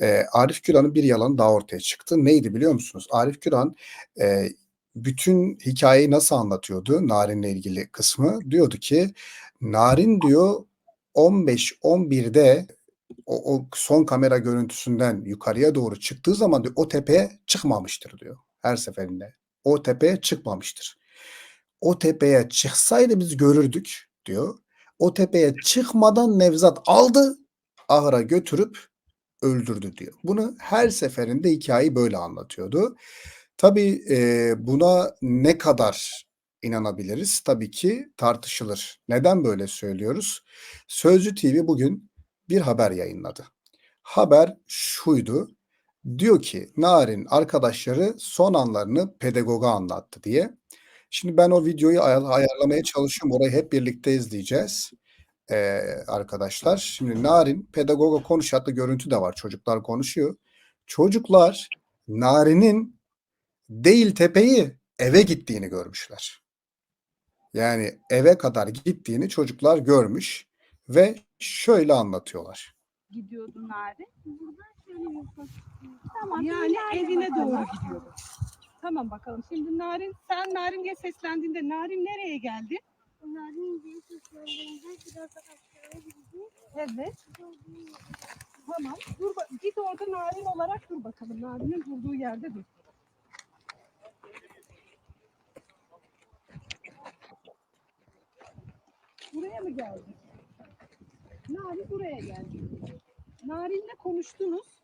e, Arif Güran'ın bir yalanı daha ortaya çıktı. Neydi biliyor musunuz? Arif Güran e, bütün hikayeyi nasıl anlatıyordu Narin'le ilgili kısmı? Diyordu ki Narin diyor 15-11'de o, o son kamera görüntüsünden yukarıya doğru çıktığı zaman diyor, o tepeye çıkmamıştır diyor her seferinde. O tepeye çıkmamıştır. O tepeye çıksaydı biz görürdük diyor. O tepeye çıkmadan Nevzat aldı ahıra götürüp öldürdü diyor. Bunu her seferinde hikayeyi böyle anlatıyordu. Tabii e, buna ne kadar inanabiliriz? Tabii ki tartışılır. Neden böyle söylüyoruz? Sözcü TV bugün bir haber yayınladı. Haber şuydu. Diyor ki Narin arkadaşları son anlarını pedagoga anlattı diye. Şimdi ben o videoyu ayar- ayarlamaya çalışıyorum. Orayı hep birlikte izleyeceğiz ee, arkadaşlar. Şimdi Narin pedagoga konuşuyor. Hatta görüntü de var. Çocuklar konuşuyor. Çocuklar Narin'in değil tepeyi eve gittiğini görmüşler. Yani eve kadar gittiğini çocuklar görmüş ve şöyle anlatıyorlar. gidiyordu Narin. Buradan şöyle. Tamam. Yani evine doğru gidiyordu. Tamam bakalım. Şimdi Narin, sen Narin diye seslendiğinde Narin nereye geldi? Onların bir seslendiğinde biraz aşağıya gitti. Evet. Tamam. Dur ba- git orada Narin olarak dur bakalım. Narin'in durduğu yerde dur. Buraya mı geldi? Narin buraya geldi. Narin'le konuştunuz.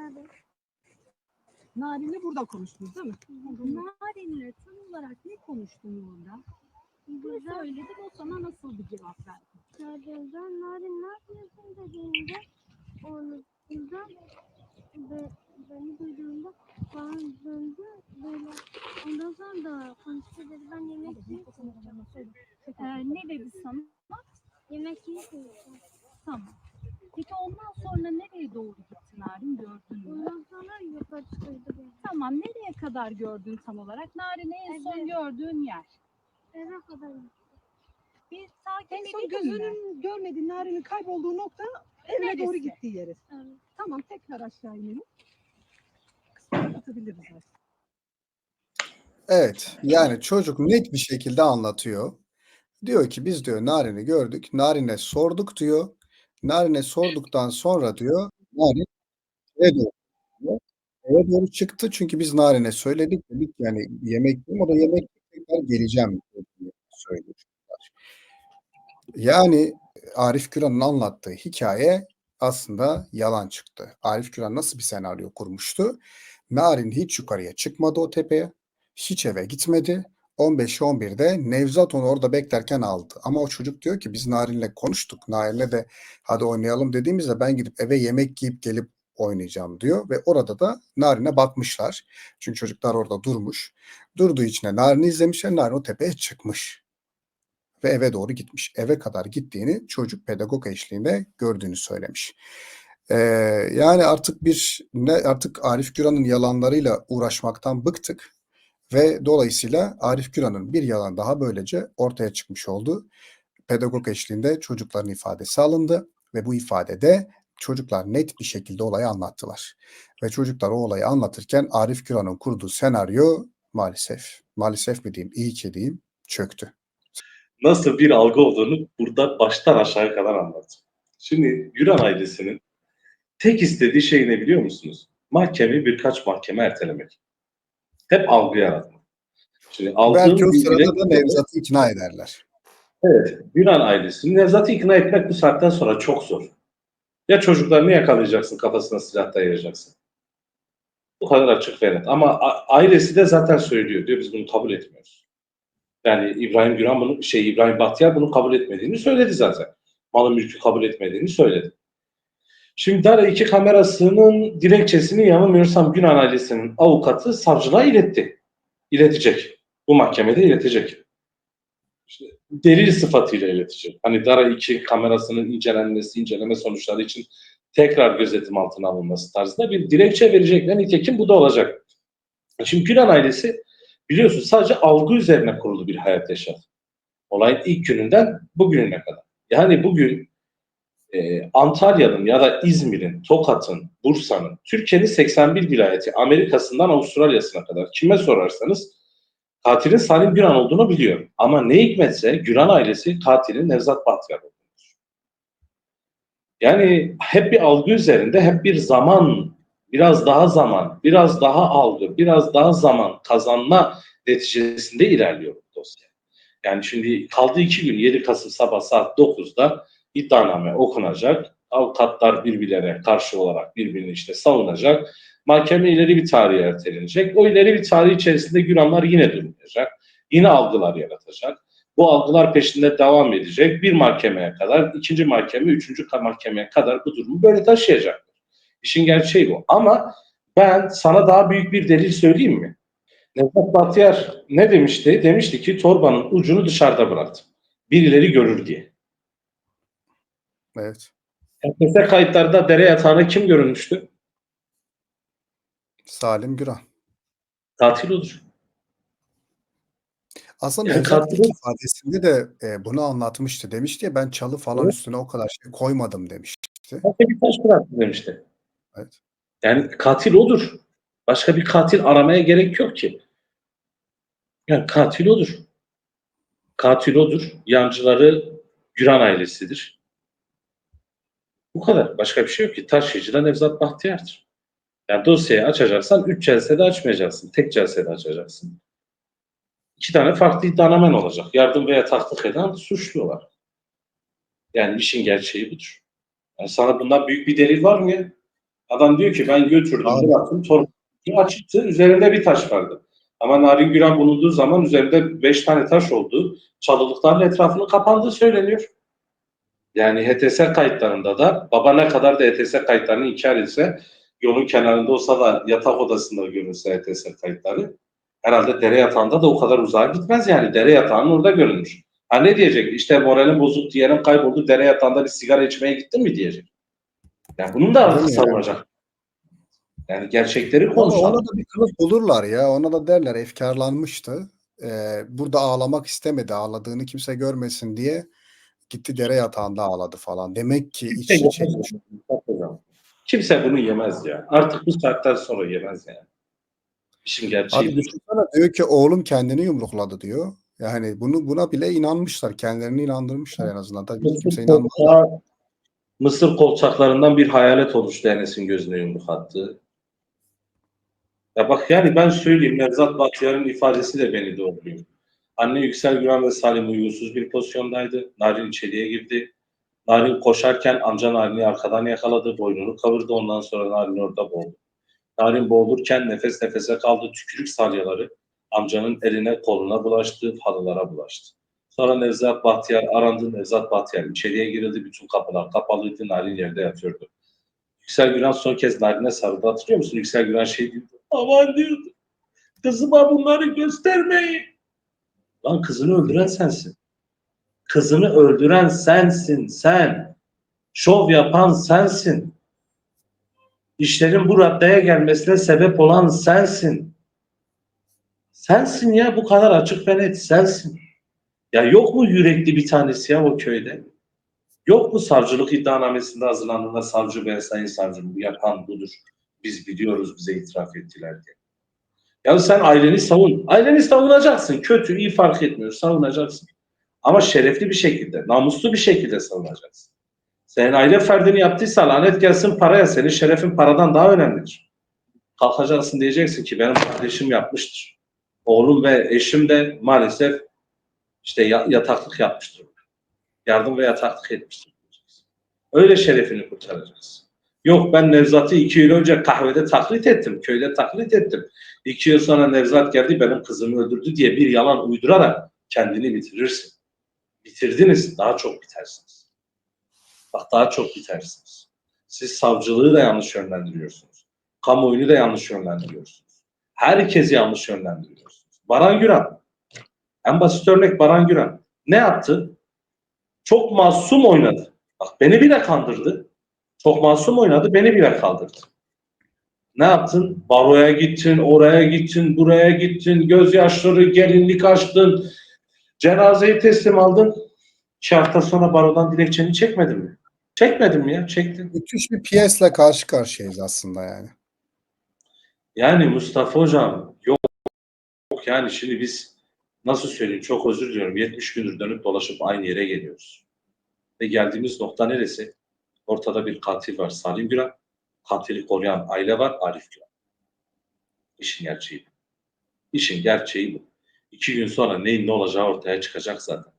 Evet. Narin'le burada konuştunuz değil mi? Narin'le tam olarak ne konuştun orada? Burada söyledim o sana nasıl bir cevap verdi? gördüğümden Narin ne yapıyorsun dediğinde onu buradan ve beni duyduğunda bana döndü böyle ondan sonra da konuştu dedi ben yemek yiyip Ee, ne dedi sana? yemek uyuyacağım. Tamam. Peki ondan sonra nereye doğru gitti Narin gördün mü? Ondan sonra yukarı çıkıyordu. Tamam nereye kadar gördün tam olarak? Narin'i en son gördüğün yer. Eve kadar Bir takip En son edelim mi? gözünün görmediği Narin'in kaybolduğu nokta evine Neresi? doğru gittiği yeri. Evet. Tamam tekrar aşağı inelim. Kısmını atabiliriz artık. Evet yani çocuk net bir şekilde anlatıyor. Diyor ki biz diyor Narin'i gördük. Narin'e sorduk diyor. Narin'e sorduktan sonra diyor Narin eve doğru gidiyor. Eve doğru çıktı çünkü biz Narin'e söyledik dedik yani yemek yiyeyim o da yemek tekrar geleceğim çocuklar. Yani Arif Güran'ın anlattığı hikaye aslında yalan çıktı. Arif Güran nasıl bir senaryo kurmuştu? Narin hiç yukarıya çıkmadı o tepeye. Hiç eve gitmedi. 15-11'de Nevzat onu orada beklerken aldı. Ama o çocuk diyor ki biz Narin'le konuştuk. Narin'le de hadi oynayalım dediğimizde ben gidip eve yemek yiyip gelip oynayacağım diyor. Ve orada da Narin'e bakmışlar. Çünkü çocuklar orada durmuş. Durduğu için Narin'i izlemişler. Narin o tepeye çıkmış. Ve eve doğru gitmiş. Eve kadar gittiğini çocuk pedagog eşliğinde gördüğünü söylemiş. Ee, yani artık bir ne artık Arif Güran'ın yalanlarıyla uğraşmaktan bıktık ve dolayısıyla Arif Güran'ın bir yalan daha böylece ortaya çıkmış oldu. Pedagog eşliğinde çocukların ifadesi alındı ve bu ifadede çocuklar net bir şekilde olayı anlattılar. Ve çocuklar o olayı anlatırken Arif Güran'ın kurduğu senaryo maalesef, maalesef mi diyeyim, iyi ki diyeyim, çöktü. Nasıl bir algı olduğunu burada baştan aşağıya kadar anlattım. Şimdi Güran ailesinin tek istediği şey ne biliyor musunuz? Mahkemeyi birkaç mahkeme ertelemek. Hep algı yaratmak. Şimdi Belki o sırada da Nevzat'ı ikna ederler. Evet, Güran ailesini Nevzat'ı ikna etmek bu saatten sonra çok zor. Ya çocuklarını yakalayacaksın, kafasına silah dayayacaksın. Bu kadar açık ve net. Ama ailesi de zaten söylüyor. Diyor biz bunu kabul etmiyoruz. Yani İbrahim Güran bunu, şey İbrahim Bahtiyar bunu kabul etmediğini söyledi zaten. Malı mülkü kabul etmediğini söyledi. Şimdi Dara 2 kamerasının dilekçesini yanılmıyorsam Günan ailesinin avukatı savcılığa iletti. İletecek. Bu mahkemede iletecek. İşte delil sıfatıyla iletecek. Hani Dara 2 kamerasının incelenmesi, inceleme sonuçları için tekrar gözetim altına alınması tarzında bir dilekçe verecekler. Nitekim bu da olacak. Şimdi Gülen ailesi biliyorsun sadece algı üzerine kurulu bir hayat yaşadı. Olayın ilk gününden bugününe kadar. Yani bugün e, Antalya'nın ya da İzmir'in, Tokat'ın, Bursa'nın, Türkiye'nin 81 vilayeti, Amerika'sından Avustralya'sına kadar kime sorarsanız katilin Salim Güran olduğunu biliyor. Ama ne hikmetse Güran ailesi katilin Nevzat Bahtiyar olduğunu. Yani hep bir algı üzerinde, hep bir zaman, biraz daha zaman, biraz daha algı, biraz daha zaman kazanma neticesinde ilerliyor bu dosya. Yani şimdi kaldı iki gün 7 Kasım sabah saat 9'da iddianame okunacak. Avukatlar birbirlerine karşı olarak birbirini işte savunacak. Mahkeme ileri bir tarihe ertelenecek. O ileri bir tarih içerisinde Güranlar yine durmayacak. Yine algılar yaratacak. Bu algılar peşinde devam edecek. Bir mahkemeye kadar, ikinci mahkeme, üçüncü mahkemeye kadar bu durumu böyle taşıyacak. İşin gerçeği bu. Ama ben sana daha büyük bir delil söyleyeyim mi? Nevzat Bahtiyar ne demişti? Demişti ki torbanın ucunu dışarıda bıraktım. Birileri görür diye. Evet. HTS kayıtlarda dere yatağına kim görünmüştü? Salim Güran. Katil odur. Aslında Yani katil- ifadesinde de e, bunu anlatmıştı. Demişti ya ben çalı falan Evet. üstüne o kadar şey koymadım demişti. Başka bir taş bıraktı demişti. Evet. Yani katil odur. Başka bir katil aramaya gerek yok ki. Yani katil odur. Katil odur. Yancıları Güran ailesidir. Bu kadar. Başka bir şey yok ki. Taşıyıcı da Nevzat Bahtiyar'dır. Yani dosyayı açacaksan üç celsede açmayacaksın. Tek celsede açacaksın. İki tane farklı iddianamen olacak. Yardım veya taktik eden suçluyorlar. Yani işin gerçeği budur. Yani sana bundan büyük bir delil var mı ya? Adam diyor ki ben götürdüm, Abi. bıraktım, torbayı açıktı, üzerinde bir taş vardı. Ama Narin Güran bulunduğu zaman üzerinde beş tane taş olduğu, çalılıkların etrafının kapandığı söyleniyor. Yani HTS kayıtlarında da baba ne kadar da HTS kayıtlarını inkar etse, yolun kenarında olsa da yatak odasında görünse HTS kayıtları, herhalde dere yatağında da o kadar uzağa gitmez yani. Dere yatağının orada görünmüş. Ha ne diyecek? İşte moralin bozuk, diğerin kayboldu, dere yatağında bir sigara içmeye gittin mi diyecek. Yani bunun da yani? savunacak. Yani gerçekleri konuşalım. ona da bir kılıf bulurlar ya. Ona da derler efkarlanmıştı. Ee, burada ağlamak istemedi. Ağladığını kimse görmesin diye gitti dere yatağında ağladı falan. Demek ki Kimse içe yemez. Kimse bunu yemez ya. Artık bu saatten sonra yemez yani. İşin gerçeği Abi düşünsene diyor ki oğlum kendini yumrukladı diyor. Yani bunu buna bile inanmışlar. Kendilerini inandırmışlar en azından. Tabii kimse kolçağı- Mısır kolçaklarından bir hayalet oluştu Enes'in gözüne yumruk attı. Ya bak yani ben söyleyeyim Nevzat Bahtiyar'ın ifadesi de beni doğruluyor. Anne Yüksel Güven ve Salim uygunsuz bir pozisyondaydı. Narin içeriye girdi. Narin koşarken amca Narin'i arkadan yakaladı. Boynunu kavurdu. Ondan sonra Narin orada boğuldu. Narin boğulurken nefes nefese kaldı. Tükürük salyaları amcanın eline koluna bulaştı. Halılara bulaştı. Sonra Nevzat Bahtiyar arandı. Nevzat Bahtiyar içeriye girildi. Bütün kapılar kapalıydı. Narin yerde yatıyordu. Yüksel Güran son kez Narin'e sarıldı. Hatırlıyor musun? Yüksel Güran şey diyordu. Aman diyordu. Kızıma bunları göstermeyin. Lan kızını öldüren sensin. Kızını öldüren sensin sen. Şov yapan sensin. İşlerin bu raddeye gelmesine sebep olan sensin. Sensin ya bu kadar açık ve net sensin. Ya yok mu yürekli bir tanesi ya o köyde? Yok mu savcılık iddianamesinde hazırlandığında savcı ben sayın savcım bu yapan budur. Biz biliyoruz bize itiraf ettiler diye. Ya sen aileni savun. Aileni savunacaksın. Kötü, iyi fark etmiyor. Savunacaksın. Ama şerefli bir şekilde, namuslu bir şekilde savunacaksın. Senin aile ferdini yaptıysa lanet gelsin paraya. Senin şerefin paradan daha önemlidir. Kalkacaksın diyeceksin ki benim kardeşim yapmıştır. Oğlum ve eşim de maalesef işte ya- yataklık yapmıştır. Yardım ve yataklık etmiştir. Öyle şerefini kurtaracaksın. Yok ben Nevzat'ı iki yıl önce kahvede taklit ettim, köyde taklit ettim. İki yıl sonra Nevzat geldi benim kızımı öldürdü diye bir yalan uydurarak kendini bitirirsin. Bitirdiniz, daha çok bitersiniz. Bak daha çok bitersiniz. Siz savcılığı da yanlış yönlendiriyorsunuz. Kamuoyunu da yanlış yönlendiriyorsunuz. Herkesi yanlış yönlendiriyorsunuz. Baran Güran. En basit örnek Baran Güran. Ne yaptı? Çok masum oynadı. Bak beni bile kandırdı. Çok masum oynadı, beni bile kaldırdı. Ne yaptın? Baroya gittin, oraya gittin, buraya gittin, gözyaşları, gelinlik açtın, cenazeyi teslim aldın. İki hafta sonra barodan dilekçeni çekmedin mi? Çekmedim mi ya? Çektim. Müthiş bir piyesle karşı karşıyayız aslında yani. Yani Mustafa Hocam yok. Yok yani şimdi biz nasıl söyleyeyim çok özür diliyorum. 70 gündür dönüp dolaşıp aynı yere geliyoruz. Ve geldiğimiz nokta neresi? Ortada bir katil var Salim Güran. Katili koruyan aile var Arif Güran. İşin gerçeği bu. İşin gerçeği bu. İki gün sonra neyin ne olacağı ortaya çıkacak zaten.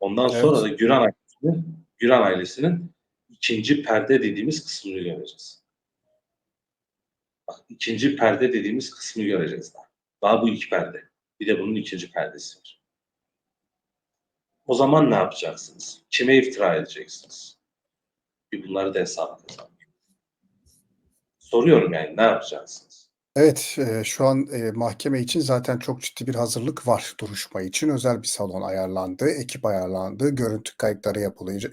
Ondan Evet. sonra da Güran ailesinin, Güran ailesinin ikinci perde dediğimiz kısmını göreceğiz. Bak ikinci perde dediğimiz kısmı göreceğiz daha. Daha bu iki perde. Bir de bunun ikinci perdesi var. O zaman ne yapacaksınız? Kime iftira edeceksiniz? Bir bunları da kazanın. Soruyorum yani ne yapacaksınız? Evet, şu an, mahkeme için zaten çok ciddi bir hazırlık var duruşma için. Özel bir salon ayarlandı, ekip ayarlandı, görüntü kayıtları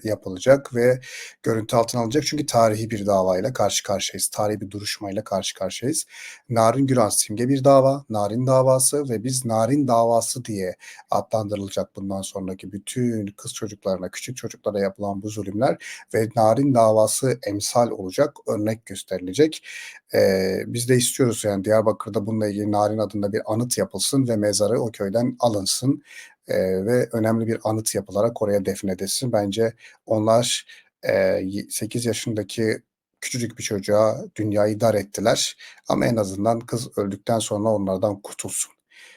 yapılacak ve görüntü altına alınacak. Çünkü tarihi bir davayla karşı karşıyayız. Tarihi bir duruşmayla karşı karşıyayız. Narin Güran simge bir dava, Narin davası ve biz Narin davası diye adlandırılacak bundan sonraki bütün kız çocuklarına, küçük çocuklara yapılan bu zulümler ve Narin davası emsal olacak, örnek gösterilecek. Eee, biz de istiyoruz yani Diyarbakır'da bununla ilgili Narin adında bir anıt yapılsın ve mezarı o köyden alınsın, eee, ve önemli bir anıt yapılarak oraya defnedilsin. Bence onlar, y 8 yaşındaki küçücük bir çocuğa dünyayı dar ettiler ama en azından kız öldükten sonra onlardan kurtulsun.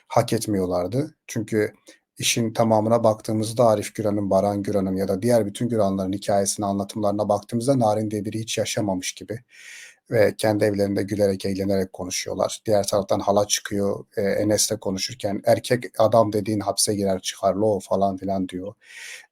Hak etmiyorlardı. Çünkü işin tamamına baktığımızda Arif Güran'ın, Baran Güran'ın ya da diğer bütün Güranların hikâyesine, anlatımlarına baktığımızda Narin diye biri hiç yaşamamış gibi ve kendi evlerinde gülerek, eğlenerek konuşuyorlar. Diğer taraftan hala çıkıyor, eee, Enes'le konuşurken "Erkek adam dediğin hapse girer çıkar lo" falan filan diyor.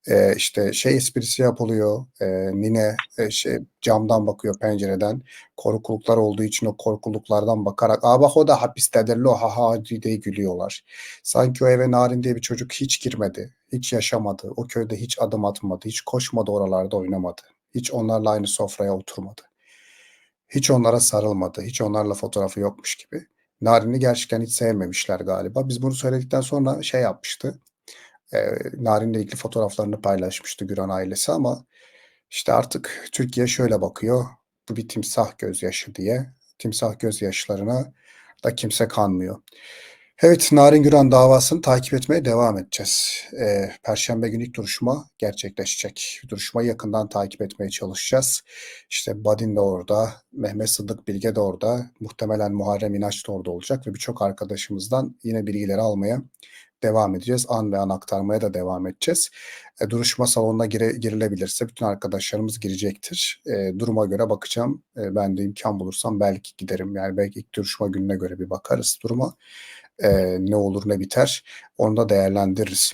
Eee, işte şey esprisi yapılıyor, eee, nine, eee, şey camdan bakıyor pencereden. Korkuluklar olduğu için o korkuluklardan bakarak "A, bak o da hapistedir lo ha ha" diye gülüyorlar. Sanki o eve Narin diye bir çocuk hiç girmedi, hiç yaşamadı, o köyde hiç adım atmadı, hiç koşmadı oralarda oynamadı, hiç onlarla aynı sofraya oturmadı. Hiç onlara sarılmadı, hiç onlarla fotoğrafı yokmuş gibi. Narin'i gerçekten hiç sevmemişler galiba. Biz bunu söyledikten sonra şey yapmıştı, eee, Narin'le ilgili fotoğraflarını paylaşmıştı Güran ailesi ama işte artık Türkiye şöyle bakıyor, bu bir timsah gözyaşı diye. Timsah gözyaşlarına da kimse kanmıyor. Evet, Narin Güran davasını takip etmeye devam edeceğiz. Eee, perşembe günü ilk duruşma gerçekleşecek. Duruşmayı yakından takip etmeye çalışacağız. İşte Badin de orada, Mehmet Sıddık Bilge de orada, muhtemelen Muharrem İnanç da orada olacak ve birçok arkadaşımızdan yine bilgileri almaya devam edeceğiz. An ve an aktarmaya da devam edeceğiz. Eee, duruşma salonuna gire girilebilirse bütün arkadaşlarımız girecektir. Eee, duruma göre bakacağım. Eee, ben de imkân bulursam belki giderim. Yani belki ilk duruşma gününe göre bir bakarız duruma. Eee, ne olur ne biter onu da değerlendiririz.